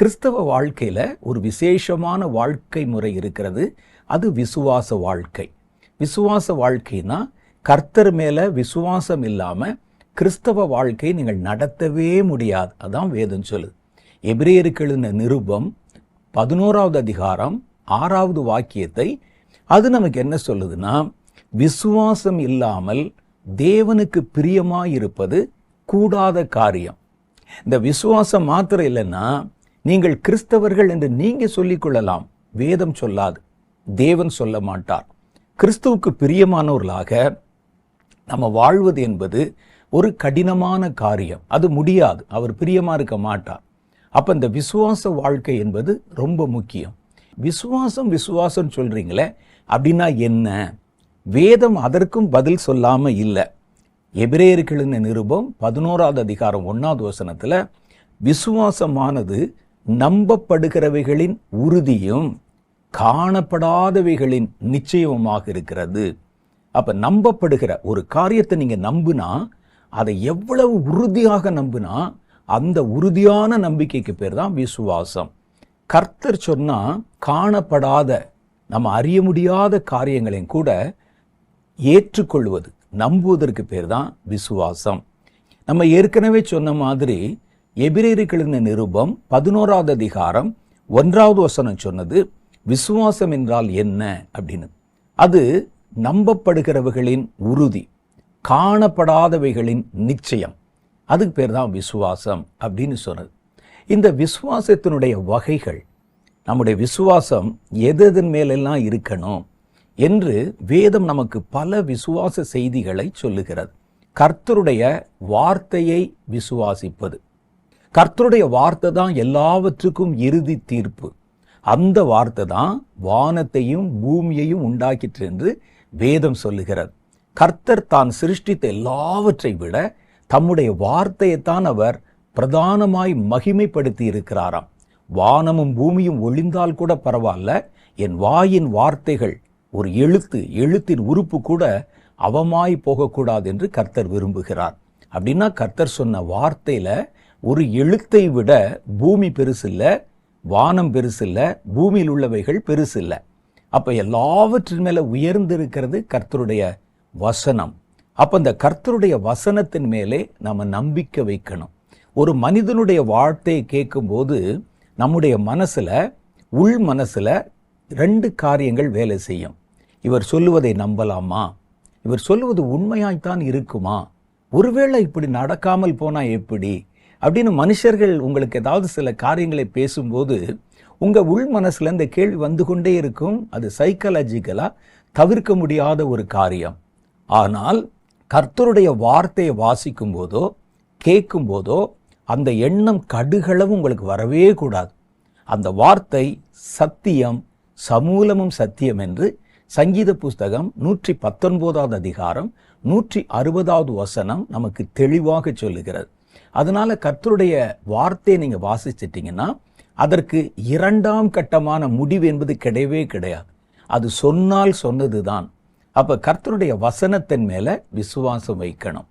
கிறிஸ்தவ வாழ்க்கையில் ஒரு விசேஷமான வாழ்க்கை முறை இருக்கிறது. அது விசுவாச வாழ்க்கை. விசுவாச வாழ்க்கைனா கர்த்தர் மேலே விசுவாசம் இல்லாமல் கிறிஸ்தவ வாழ்க்கை நீங்கள் நடத்தவே முடியாது. அதான் வேதம் சொல்லுது. எபிரேயருக்கு எழுதின நிருபம் பதினோராவது அதிகாரம் ஆறாவது வாக்கியத்தை அது நமக்கு என்ன சொல்லுதுன்னா விசுவாசம் இல்லாமல் தேவனுக்கு பிரியமாயிருப்பது கூடாத காரியம். இந்த விசுவாசம் மாத்திரம் இல்லைன்னா நீங்கள் கிறிஸ்தவர்கள் என்று நீங்க சொல்லிக் கொள்ளலாம் வேதம் சொல்லாது. தேவன் சொல்ல மாட்டார். கிறிஸ்துவுக்கு பிரியமானவர்களாக நம்ம வாழ்வது என்பது ஒரு கடினமான காரியம். அது முடியாது. அவர் பிரியமாக இருக்க மாட்டார். அப்போ இந்த விசுவாச வாழ்க்கை என்பது ரொம்ப முக்கியம். விசுவாசம் விசுவாசம் சொல்கிறீங்களே அப்படின்னா என்ன? வேதம் அதற்கும் பதில் சொல்லாமல் இல்லை. எபிரேயர்களின் நிருபம் பதினோராவது அதிகாரம் ஒன்றாவது வசனத்தில் விசுவாசமானது நம்பப்படுகிறவைகளின் உறுதியும் காணப்படாதவைகளின் நிச்சயமுமாக இருக்கிறது. அப்போ நம்பப்படுகிற ஒரு காரியத்தை நீங்கள் நம்புனா அதை எவ்வளவு உறுதியாக நம்புனா அந்த உறுதியான நம்பிக்கைக்கு பேர் தான் விசுவாசம். கர்த்தர் சொன்னால் காணப்படாத நம்ம அறிய முடியாத காரியங்களையும் கூட ஏற்றுக்கொள்வது நம்புவதற்கு பேர் தான் விசுவாசம். நம்ம ஏற்கனவே சொன்ன மாதிரி எபிரேரிகளின் நிருபம் பதினோராவது அதிகாரம் ஒன்றாவது வசனம் சொன்னது விசுவாசம் என்றால் என்ன? அப்படின்னு. அது நம்பப்படுகிறவர்களின் உறுதி காணப்படாதவைகளின் நிச்சயம். அதுக்கு பேர் தான் விசுவாசம் அப்படின்னு சொன்னது. இந்த விசுவாசத்தினுடைய வகைகள் நம்முடைய விசுவாசம் எது எதன் மேலெல்லாம் இருக்கணும் என்று வேதம் நமக்கு பல விசுவாச செய்திகளை சொல்லுகிறது. கர்த்தருடைய வார்த்தையை விசுவாசிப்பது. கர்த்தருடைய வார்த்தை தான் எல்லாவற்றுக்கும் இறுதி தீர்ப்பு. அந்த வார்த்தை தான் வானத்தையும் பூமியையும் உண்டாக்கிற்று என்று வேதம் சொல்லுகிறது. கர்த்தர் தான் சிருஷ்டித்த எல்லாவற்றை விட தம்முடைய வார்த்தையைத்தான் அவர் பிரதானமாய் மகிமைப்படுத்தி இருக்கிறாராம். வானமும் பூமியும் ஒளிந்தால் கூட பரவாயில்ல என் வாயின் வார்த்தைகள் ஒரு எழுத்து எழுத்தின் உறுப்பு கூட அவமாய் போகக்கூடாது என்று கர்த்தர் விரும்புகிறார். அப்படின்னா கர்த்தர் சொன்ன வார்த்தையில் ஒரு எழுத்தை விட பூமி பெருசில்ல வானம் பெருசில்ல பூமியில் உள்ளவைகள் பெருசில்ல. அப்போ எல்லாவற்றின் மேலே உயர்ந்திருக்கிறது கர்த்தருடைய வசனம். அப்போ இந்த கர்த்தருடைய வசனத்தின் மேலே நம்ம நம்பிக்கை வைக்கணும். ஒரு மனிதனுடைய வார்த்தையை கேட்கும்போது நம்முடைய மனசில் உள் மனசில் ரெண்டு காரியங்கள் வேலை செய்யும். இவர் சொல்லுவதை நம்பலாமா? இவர் சொல்லுவது உண்மையாய்த்தான் இருக்குமா? ஒருவேளை இப்படி நடக்காமல் போனால் எப்படி? அப்படின்னு மனுஷர்கள் உங்களுக்கு ஏதாவது சில காரியங்களை பேசும்போது உங்கள் உள் மனசில் இந்த கேள்வி வந்து கொண்டே இருக்கும். அது சைக்காலஜிக்கலாக தவிர்க்க முடியாத ஒரு காரியம். ஆனால் கர்த்தருடைய வார்த்தையை வாசிக்கும் போதோ கேட்கும் போதோ அந்த எண்ணம் கடுகளவும் உங்களுக்கு வரவே கூடாது. அந்த வார்த்தை சத்தியம் சமூலமும் சத்தியம் என்று சங்கீத புஸ்தகம் நூற்றி பத்தொன்பதாவது அதிகாரம் நூற்றி அறுபதாவது வசனம் நமக்கு தெளிவாக சொல்லுகிறது. அதனால கர்த்தருடைய வார்த்தையை நீங்க வாசிச்சிட்டிங்கன்னா அதற்கு இரண்டாம் கட்டமான முடிவு என்பது கிடையவே கிடையாது. அது சொன்னால் சொன்னதுதான். அப்ப கர்த்தருடைய வசனத்தின் மேல விசுவாசம் வைக்கணும்.